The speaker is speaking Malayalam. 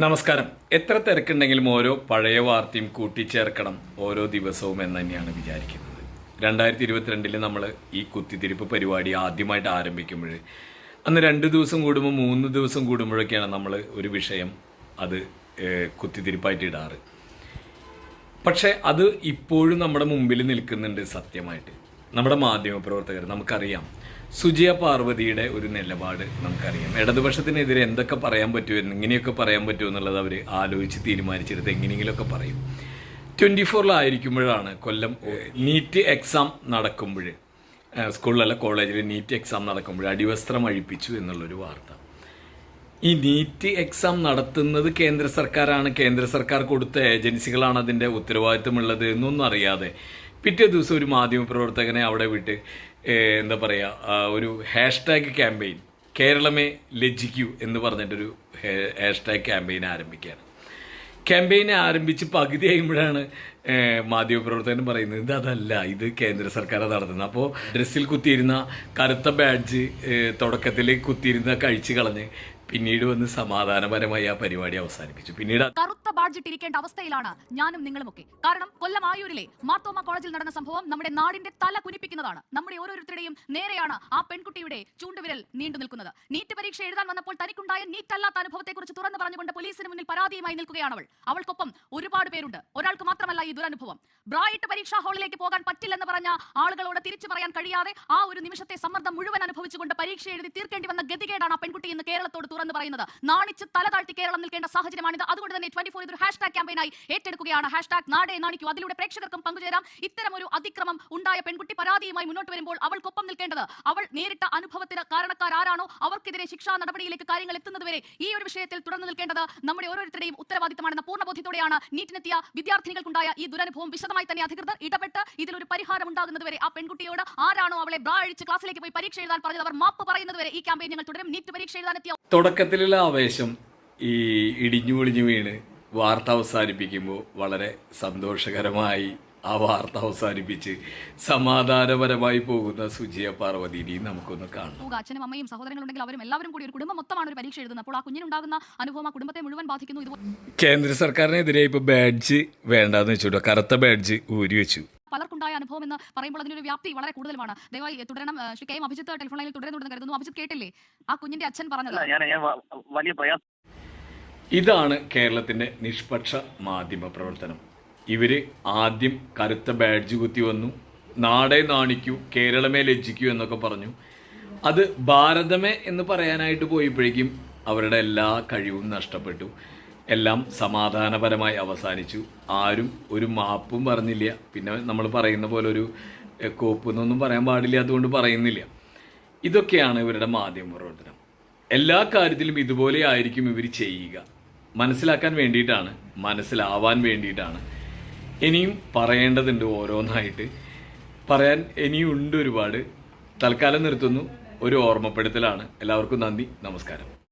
നമസ്കാരം. എത്ര തിരക്കുണ്ടെങ്കിലും ഓരോ പഴയ വാർത്തയും കൂട്ടിച്ചേർക്കണം ഓരോ ദിവസവും എന്ന് തന്നെയാണ് വിചാരിക്കുന്നത്. രണ്ടായിരത്തി ഇരുപത്തിരണ്ടിൽ നമ്മൾ ഈ കുത്തിത്തിരിപ്പ് പരിപാടി ആദ്യമായിട്ട് ആരംഭിക്കുമ്പോൾ അന്ന് രണ്ട് ദിവസം കൂടുമ്പോൾ മൂന്ന് ദിവസം കൂടുമ്പോഴൊക്കെയാണ് നമ്മൾ ഒരു വിഷയം അത് കുത്തിത്തിരിപ്പായിട്ട് ഇടാറ്. പക്ഷേ അത് ഇപ്പോഴും നമ്മുടെ മുമ്പിൽ നിൽക്കുന്നുണ്ട് സത്യമായിട്ട്. നമ്മുടെ മാധ്യമ പ്രവർത്തകർ നമുക്കറിയാം. സുജയ പാർവതിയുടെ ഒരു നിലപാട് നമുക്കറിയാം. ഇടതുപക്ഷത്തിനെതിരെ എന്തൊക്കെ പറയാൻ പറ്റുമോ ഇങ്ങനെയൊക്കെ പറയാൻ പറ്റുമോ എന്നുള്ളത് അവർ ആലോചിച്ച് തീരുമാനിച്ചെടുത്ത് എങ്ങനെയെങ്കിലുമൊക്കെ പറയും. ട്വന്റി ഫോറിലായിരിക്കുമ്പോഴാണ് കൊല്ലം നീറ്റ് എക്സാം നടക്കുമ്പോൾ സ്കൂളിലല്ല കോളേജിൽ നീറ്റ് എക്സാം നടക്കുമ്പോൾ അടിവസ്ത്രം അഴിപ്പിച്ചു എന്നുള്ളൊരു വാർത്ത. ഈ നീറ്റ് എക്സാം നടത്തുന്നത് കേന്ദ്ര സർക്കാരാണ്. കേന്ദ്ര സർക്കാർ കൊടുത്ത ഏജൻസികളാണ് അതിന്റെ ഉത്തരവാദിത്തമുള്ളത് എന്നൊന്നും അറിയാതെ പിറ്റേ ദിവസം ഒരു മാധ്യമപ്രവർത്തകനെ അവിടെ വിട്ട് എന്താ പറയുക ഒരു ഹാഷ്ടാഗ് ക്യാമ്പയിൻ കേരളമേ ലജ്ജിക്കൂ എന്ന് പറഞ്ഞിട്ടൊരു ഹാഷ്ടാഗ് ക്യാമ്പയിൻ ആരംഭിക്കുകയാണ്. ക്യാമ്പയിൻ ആരംഭിച്ച് പകുതി കഴിയുമ്പോഴാണ് മാധ്യമപ്രവർത്തകൻ പറയുന്നത് ഇത് അതല്ല ഇത് കേന്ദ്ര സർക്കാർ നടത്തുന്നത്. അപ്പോൾ ഡ്രസ്സിൽ കുത്തിയിരുന്ന കറുത്ത ബാഡ്ജ് തുടക്കത്തിൽ കുത്തിയിരുന്ന കഴിച്ച് കളഞ്ഞ് പിന്നീട് വന്ന് സമാധാനപരമായി ആ പരിപാടി അവസാനിപ്പിച്ചു. പിന്നീട് കറുത്ത ബാഡ്ജിട്ടിരിക്കേണ്ട അവസ്ഥയിലാണ് ഞാനും നിങ്ങളുമൊക്കെ. കാരണം കൊല്ലം ആയൂരിലെ മാർത്തോമ കോളേജിൽ നടന്ന സംഭവം നമ്മുടെ നാടിന്റെ തല കുനിപ്പിക്കുന്നതാണ്. നമ്മുടെ ഓരോരുത്തരുടെയും നേരെയാണ് ആ പെൺകുട്ടിയുടെ ചൂണ്ടുവിരൽ നീണ്ടു നിൽക്കുന്നത്. നീറ്റ് പരീക്ഷ എഴുതാൻ വന്നപ്പോൾ തനിക്കുണ്ടായ നീറ്റ് അല്ലാത്ത അനുഭവത്തെക്കുറിച്ച് തുറന്നു പറഞ്ഞുകൊണ്ട് പോലീസിന് മുന്നിൽ പരാതിയുമായി നിൽക്കുകയാണ് അവൾ അവൾക്കൊപ്പം ഒരുപാട് പേരുണ്ട്. ഒരാൾക്ക് മാത്രമല്ല ഈ ദുരനുഭവം. ബ്രായിട്ട് പരീക്ഷാ ഹാളിലേക്ക് പോകാൻ പറ്റില്ലെന്ന് പറഞ്ഞ ആളുകളോട് തിരിച്ചു പറയാൻ കഴിയാതെ ആ ഒരു നിമിഷത്തെ സമ്മർദ്ദം മുഴുവൻ അനുഭവിച്ചുകൊണ്ട് പരീക്ഷ എഴുതി തീർക്കേണ്ടി വന്ന ഗതികേടാണ് ആ പെൺകുട്ടി ഇന്ന് കേരളത്തോട് തുറന്നു പറയുന്നത്. നാണിച്ച് തല താഴ്ത്തി കേരളം നിൽക്കേണ്ട സാഹചര്യമാണിത്. അതുകൊണ്ട് തന്നെ ട്വന്റി ഇതൊരു ഹാഷ്ടാഗ് ക്യാമ്പയിനായി ഏറ്റെടുക്കുകയാണ്. ഹാഷ്ടാഗ് നാടേ നാണിക്കൂ. അതിലൂടെ പ്രേക്ഷകർക്കും പങ്കുചേരാം. ഇത്തരം ഒരു അതിക്രമം ഉണ്ടായ പെൺകുട്ടി പരാതിയുമായി മുന്നോട്ട് വരുമ്പോൾ അവൾക്കൊപ്പം നിൽക്കേണ്ടത് അവൾ നേരിട്ട അനുഭവത്തിന് കാരണക്കാർ ആരാണോ അവർക്കെതിരെ ശിക്ഷാ നടപടിയിലേക്ക് കാര്യങ്ങൾ എത്തുന്നതുവരെ ഈ ഒരു വിഷയത്തിൽ തുടർന്ന് നിൽക്കേണ്ടത് നമ്മുടെ ഓരോരുത്തരുടെയും ഉത്തരവാദിത്തമാണെന്ന പൂർണബോധ്യത്തോടെയാണ് നീറ്റിനെത്തിയ വിദ്യാർത്ഥിനികൾക്കുണ്ടായ ഈ ദുരനുഭവം വിശദമായി തന്നെ അധികൃതർ ഇടപെട്ട് ഇതിലൊരു പരിഹാരം ഉണ്ടാകുന്നതുവരെ ആ പെൺകുട്ടിയോട് ആരാണോ അവളെ ബ്രാ അഴിച്ച് ക്ലാസ്സിലേക്ക് പോയി പരീക്ഷ എഴുതാൻ പറഞ്ഞത് അവർ മാപ്പ് പറയുന്നതുവരെ ഈ ക്യാമ്പയിൻ ഞങ്ങൾ തുടരും. നീറ്റ് പരീക്ഷ എഴുതാനെത്തിയ തുടക്കത്തിലുള്ള ആവേശം ഈ ഇടിഞ്ഞു പൊളിഞ്ഞു വീണ് വാർത്ത അവസാനിപ്പിക്കുമ്പോൾ വളരെ സന്തോഷകരമായി ആ വാർത്ത അവസാനിപ്പിച്ച് സമാധാനപരമായി പോകുന്ന സുജിയ പാർവതിനെയും നമുക്കൊന്ന് കാണാം അച്ഛനും അമ്മയും സഹോദരങ്ങളുണ്ടെങ്കിൽ അവരും എല്ലാവരും കൂടി ഒരു കുടുംബം മൊത്തമാണ് ഒരു പരീക്ഷ എഴുതുന്നത്. അപ്പോൾ ആ കുഞ്ഞിനുണ്ടാകുന്ന അനുഭവം ആ കുടുംബത്തെ മുഴുവൻ ബാധിക്കുന്നു. ഇത് കേന്ദ്ര സർക്കാരിനെതിരെ ഇപ്പോൾ ബാഡ്ജ് വേണ്ടാന്ന് വെച്ചു. കറുത്ത ബാഡ്ജ് ഊരി വെച്ചു. പലർക്കുണ്ടായ അനുഭവം എന്ന് പറയുമ്പോൾ അതിനൊരു വ്യാപ്തി വളരെ കൂടുതലാണ് ദയവായി തുടരണം. Shri K M Abhijith telephone ലൈനിൽ തുടരുന്നുണ്ടെന്ന് കരുതുന്നു. അഭിജിത്ത് കേട്ടില്ലേ? ആ കുഞ്ഞിന്റെ അച്ഛൻ പറഞ്ഞത്. ഞാൻ ഞാൻ വലിയ പ്രയാസം ഇതാണ് കേരളത്തിന്റെ നിഷ്പക്ഷ മാധ്യമ പ്രവർത്തനം. ഇവർ ആദ്യം കറുത്ത ബാഡ്ജ് കുത്തി വന്നു. നാടേ നാണിക്കൂ കേരളമേ ലജ്ജിക്കൂ എന്നൊക്കെ പറഞ്ഞു. അത് ഭാരതമേ എന്ന് പറയാനായിട്ട് പോയപ്പോഴേക്കും അവരുടെ എല്ലാ കഴിവും നഷ്ടപ്പെട്ടു. എല്ലാം സമാധാനപരമായി അവസാനിച്ചു. ആരും ഒരു മാപ്പും പറഞ്ഞില്ല. പിന്നെ നമ്മൾ പറയുന്ന പോലെ ഒരു കോപ്പ് എന്നൊന്നും പറയാൻ പാടില്ല അതുകൊണ്ട് പറയുന്നില്ല. ഇതൊക്കെയാണ് ഇവരുടെ മാധ്യമ പ്രവർത്തനം. എല്ലാ കാര്യത്തിലും ഇതുപോലെ ആയിരിക്കും ഇവർ ചെയ്യുക. മനസ്സിലാക്കാൻ വേണ്ടിയിട്ടാണ് മനസ്സിലാവാൻ വേണ്ടിയിട്ടാണ്. ഇനിയും പറയേണ്ടതുണ്ട് ഓരോന്നായിട്ട്. പറയാൻ ഇനിയും ഉണ്ട് ഒരുപാട്. തൽക്കാലം നിർത്തുന്നു. ഒരു ഓർമ്മപ്പെടുത്തലാണ്. എല്ലാവർക്കും നന്ദി. നമസ്കാരം.